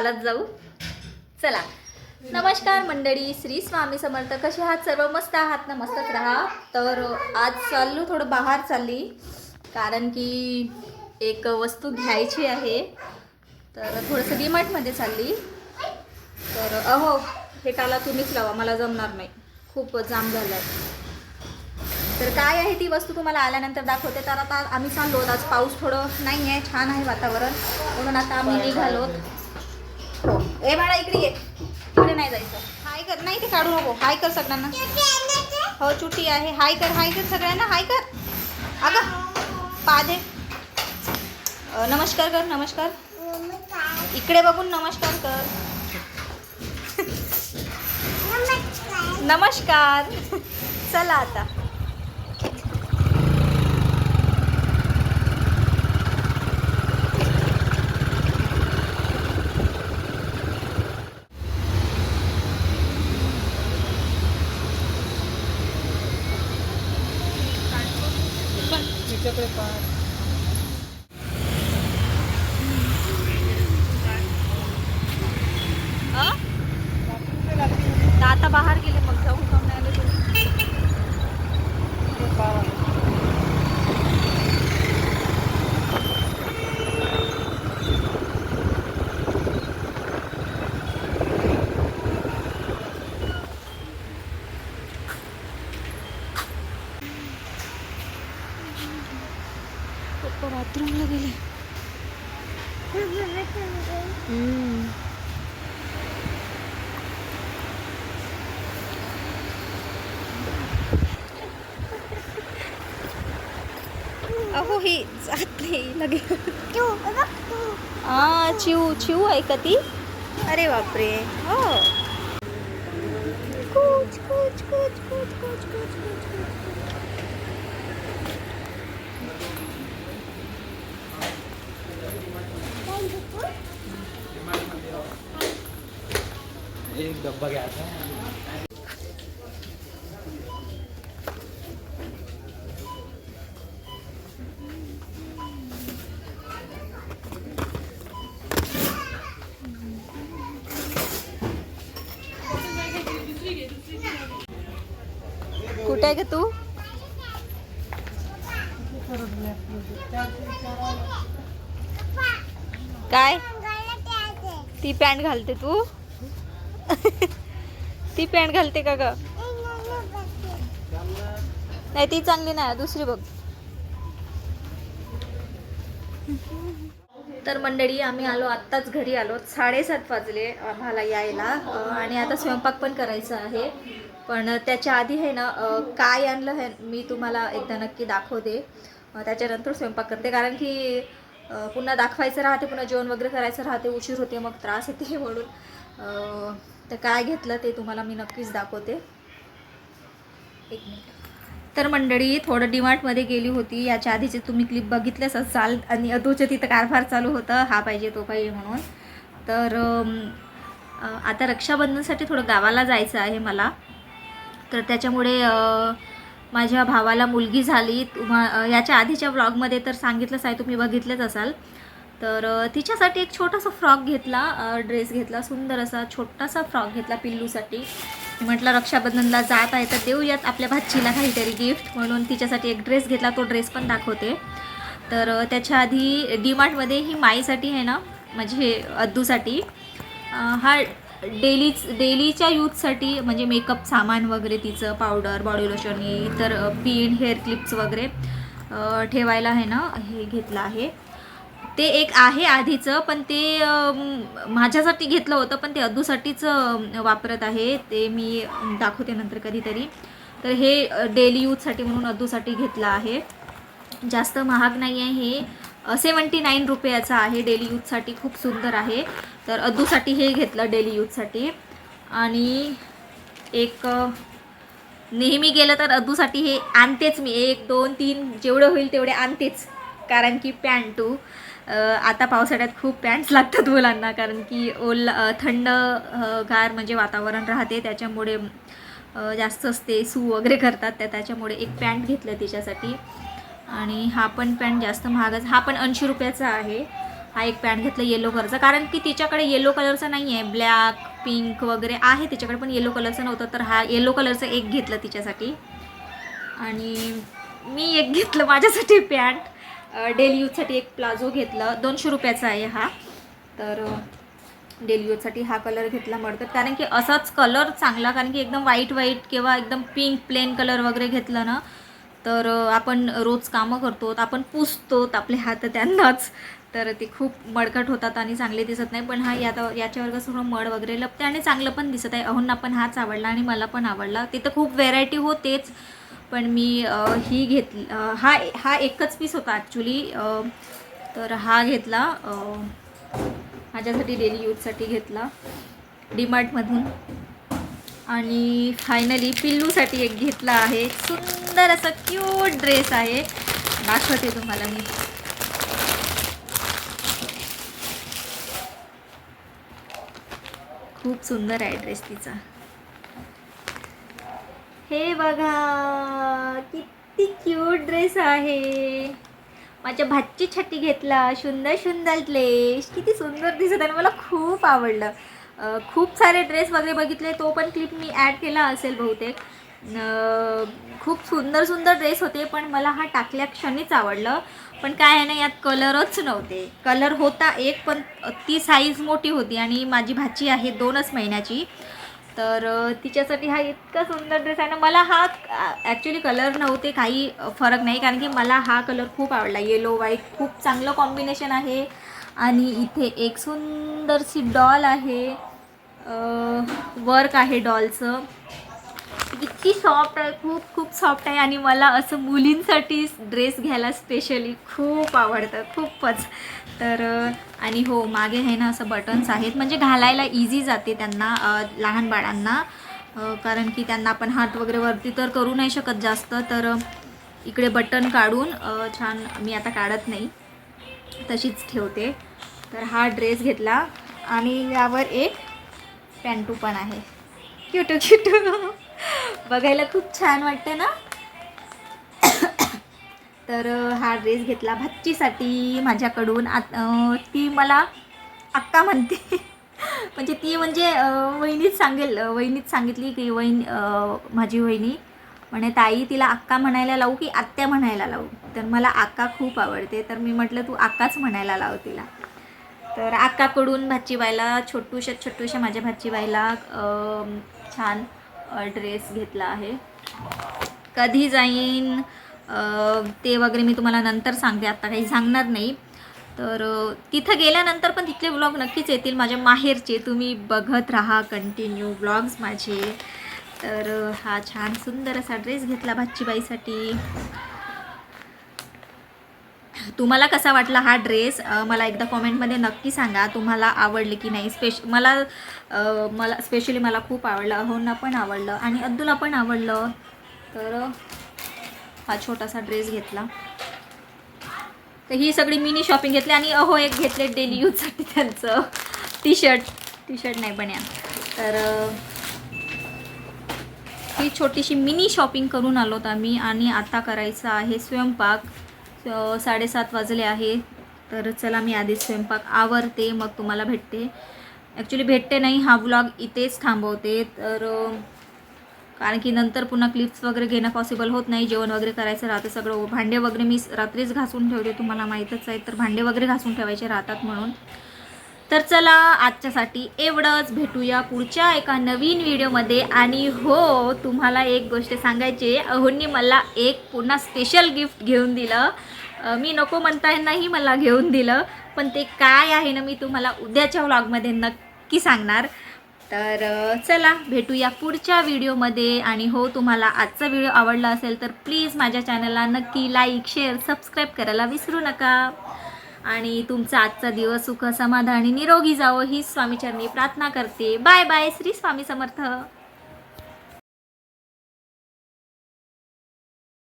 चालत जाऊ? चला. नमस्कार मंडळी श्री स्वामी समर्थ. कसे आहात सर्व? मस्त आहात ना मस्तच राहा. तर आज चाललो थोडं बाहेर चालली. कारण की एक वस्तू घ्यायची आहे. तर थोडंसं डीमार्टमध्ये चालली. तर अहो हे टाला तुम्हीच लावा. मला जमणार नाही. खूप जाम झालं आहे तर काय आहे ती वस्तू तुम्हाला आल्यानंतर दाखवते. तर आता आम्ही चाललो. आज पाऊस थोडं नाही आहे छान आहे वातावरण. म्हणून आता आम्ही निघालो हो. ए बाळा इकडे ये. इकडे नाही जायचं. हाय कर. नाही ते काढू नको. हाय कर सगळ्यांना. हो चुटी आहे. हाय कर हाय कर सगळ्यांना. हाय कर. अगं पा दे नमस्कार कर नमस्कार. इकडे बघून नमस्कार कर. नमस्कार. चला आता. तिच्याकडे पाच अहो ही जात नाही लगे. हा चिव चिव आहे का ती अरे बापरे. हो. डब्बा घ्यायचा कुठे आहे का तू? काय? ती पॅन्ट घालते तू? ती पॅन्ट घालते का ग? नाही ती चांगली नाही दुसरी बघ. तर मंडळी आम्ही आलो आत्ताच घरी आलो. साडेसात वाजले आम्हाला यायला. आणि आता स्वयंपाक पण करायचा आहे. पण त्याच्या आधी आहे ना काय आणलं आहे मी तुम्हाला एकदा नक्की दाखवते. त्याच्यानंतर स्वयंपाक करते. कारण की पुन्हा दाखवायचं राहते पुन्हा जेवण वगैरे करायचं राहते उशीर होते मग त्रास येते म्हणून. तर काय घेतलं ते तुम्हाला मी नक्कीच दाखवते. एक मिनिट. तर मंडळी थोडं डिमार्टमध्ये गेली होती. याच्या आधीचे तुम्ही क्लिप बघितलेच असाल. आणि अदूच्या तिथं कारभार चालू होतं. हा पाहिजे तो पाहिजे म्हणून. तर आता रक्षाबंधनसाठी थोडं गावाला जायचं आहे मला. तर त्याच्यामुळे माझ्या भावाला मुलगी झाली. तुम्हा याच्या आधीच्या ब्लॉगमध्ये तर सांगितलंच आहे तुम्ही बघितलेच असाल. तर तिच्यासाठी एक छोटासा फ्रॉक घेतला ड्रेस घेतला सुंदर असा छोटासा फ्रॉक घेतला पिल्लूसाठी. म्हटलं रक्षाबंधनला जात आहे तर देऊयात आपल्या भाचीला काहीतरी गिफ्ट म्हणून तिच्यासाठी एक ड्रेस घेतला तो ड्रेस पण दाखवते. तर त्याच्या आधी डीमार्टमध्ये ही माईसाठी आहे ना म्हणजे अद्दूसाठी हा डेलीच डेलीच्या यूथसाठी म्हणजे मेकअप सामान वगैरे तिचं पावडर बॉडी लोशन इतर पिन हेअर क्लिप्स वगैरे ठेवायला आहे ना हे घेतलं आहे. ते एक आहे आधीचं पण ते माझ्यासाठी घेतलं होतं पण ते अदूसाठीच वापरत आहे. ते मी दाखवते नंतर कधीतरी. तर हे डेली यूजसाठी म्हणून अदूसाठी घेतलं आहे. जास्त महाग नाही आहे हे. सेवन्टी नाईन रुपयाचा आहे डेली यूजसाठी खूप सुंदर आहे. तर अदूसाठी हे घेतलं डेली यूजसाठी. आणि एक नेहमी गेलं तर अदूसाठी हे आणतेच मी. एक दोन तीन जेवढं होईल तेवढे आणतेच. कारण की पॅन्टू आता पावसाळ्यात खूप पॅन्ट्स लागतात मुलांना कारण की ओल थंड गार म्हणजे वातावरण राहते. त्याच्यामुळे जास्त जास्तच ते सू वगैरे करतात. त्या त्याच्यामुळे एक पॅन्ट घेतलं तिच्यासाठी. आणि हा पण पॅन्ट जास्त महागच हा पण ऐंशी रुपयाचा आहे. हा एक पॅन्ट घेतला येलो कलरचा कारण की तिच्याकडे येलो कलरचा नाही आहे ब्लॅक पिंक वगैरे आहे तिच्याकडे पण येलो कलरचं नव्हतं. तर हा येलो कलरचं एक घेतलं तिच्यासाठी. आणि मी एक घेतलं माझ्यासाठी पॅन्ट. डेली यूजसाठी एक प्लाझो घेतलं. दोनशे रुपयाचा आहे हा. तर डेली यूजसाठी हा कलर घेतला मडकत. कारण की असाच कलर चांगला कारण की एकदम व्हाईट व्हाईट किंवा एकदम पिंक प्लेन कलर वगैरे घेतलं ना तर आपण रोज कामं करतो आपण पुसतो आपले हात त्यांनाच. तर ते खूप मडकट होतात आणि चांगले दिसत नाही. पण हा यात याच्यावर कसं थोडं मड वगैरे लपते आणि चांगलं पण दिसत आहे. अहोंना पण हाच आवडला आणि मला पण आवडला. तिथं खूप व्हेरायटी होतेच. पण मी ही घेतली हा हा एकच पीस होता ॲक्च्युली तर हा घेतला. माझ्यासाठी डेली यूजसाठी घेतला. डीमार्टमधून आणि फायनली पिल्लूसाठी एक घेतला आहे. सुंदर असा क्यूट ड्रेस आहे. दाखवते तुम्हाला मी. खूप सुंदर आहे ड्रेस तिचा. हे बघा किती क्यूट ड्रेस आहे. माझ्या भाची छटी घेतला सुंदर सुंदर ड्रेस किती सुंदर दिसत आणि मला खूप आवडलं. खूप सारे ड्रेस वगैरे बघितले तो पण क्लिप मी ॲड केला असेल बहुतेक. खूप सुंदर सुंदर ड्रेस होते पण मला हा टाकल्या क्षणीच आवडलं. पण काय आहे ना यात कलरच नव्हते. कलर होता एक पण ती साईज मोठी होती आणि माझी भाची आहे दोनच महिन्याची. तर तिच्यासाठी हा इतका सुंदर ड्रेस आहे ना मला हा ॲक्च्युली कलर नव्हते काही फरक नाही कारण की मला हा कलर खूप आवडला. येलो व्हाईट खूप चांगलं कॉम्बिनेशन आहे. आणि इथे एक सुंदरशी डॉल आहे. वर्क आहे डॉलचं इतकी सॉफ्ट आहे खूप खूप सॉफ्ट आहे. आणि मला असं मुलींसाठी ड्रेस घ्यायला स्पेशली खूप आवडतं खूपच. तर आणि हो मागे आहे ना असं बटन्स आहेत. म्हणजे घालायला इझी जाते त्यांना लहान बाळांना. कारण की त्यांना आपण हात वगैरे वरती तर करू नाही शकत जास्त. तर इकडे बटन काढून छान मी आता काढत नाही. तशीच ठेवते. तर हा ड्रेस घेतला. आणि यावर एक पॅन्टू पण आहे. क्युटू क्युटू बघायला खूप छान वाटतं ना? तर हा ड्रेस घेतला भाचीसाठी माझ्याकडून. आत ती मला अक्का म्हणते. म्हणजे ती म्हणजे वहिनीत वहिनीच सांगेल वहिनीत वहिनीच सांगितली की वहिनी माझी वहिनी म्हणे ताई तिला अक्का म्हणायला लावू की आत्या म्हणायला लावू? तर मला अक्का खूप आवडते. तर मी म्हटलं तू अक्काच म्हणायला लाव तिला. तर अक्काकडून भाजीबाईला छोटूशा छोटूशा माझ्या भाजीबाईला छान ड्रेस घेतला आहे. कधी जाईन ते वगैरे मी तुम्हाला नंतर सांगते. आत्ता काही सांगणार नाही. तर तिथं गेल्यानंतर पण तिथले व्लॉग नक्कीच येतील. माझ्या माहेरचे तुम्ही बघत राहा कंटिन्यू व्लॉग्स माझे. तर हा छान सुंदर असा ड्रेस घेतला भाचीबाईसाठी. तुम्हाला कसा वाटला हा ड्रेस? मला एकदा कॉमेंटमध्ये नक्की सांगा. तुम्हाला आवडले की नाही? स्पेश मला मला स्पेशली मला खूप आवडलं. अहोंना पण आवडलं आणि अब्दुला पण आवडलं. तर हा छोटासा ड्रेस घेतला. तर ही सगळी मिनी शॉपिंग घेतली आणि अहो एक घेतले डेली यूजसाठी त्यांचं. टी शर्ट टी शर्ट नाही पण या. तर ही छोटीशी मिनी शॉपिंग करून आलोत आम्ही आणि आता करायचं आहे स्वयंपाक. साडेसात वाजले आहे. तर चला मी आधी स्वयंपाक आवरते मग तुम्हाला भेटते. ॲक्च्युली भेटते नाही हा व्लॉग इथेच थांबवते. तर कारण की नंतर पुन्हा क्लिप्स वगैरे घेणं पॉसिबल होत नाही. जेवण वगैरे करायचं राहतं सगळं. भांडे वगैरे मी रात्रीच घासून ठेवते तुम्हाला माहीतच आहे. तर भांडे वगैरे घासून ठेवायचे राहतात म्हणून. तर चला आजच्यासाठी एवढंच. भेटूया पुढच्या एका नवीन व्हिडिओमध्ये. आणि हो तुम्हाला एक गोष्ट सांगायची अहोंनी मला एक पुन्हा स्पेशल गिफ्ट घेऊन दिलं. मी नको म्हणता नाही मला घेऊन दिलं. पण ते काय आहे ना मी तुम्हाला उद्याच्या व्लॉगमध्ये नक्की सांगणार. तर चला भेटूया पुढच्या व्हिडिओमध्ये. आणि हो तुम्हाला आजचा व्हिडिओ आवडला असेल तर प्लीज माझ्या चॅनलला नक्की लाईक शेअर सबस्क्राईब करायला विसरू नका. आणि तुमचा आजचा दिवस सुख समाधानी निरोगी जावो ही स्वामीचरणी प्रार्थना करते. Bye bye Shri Swami Samarth.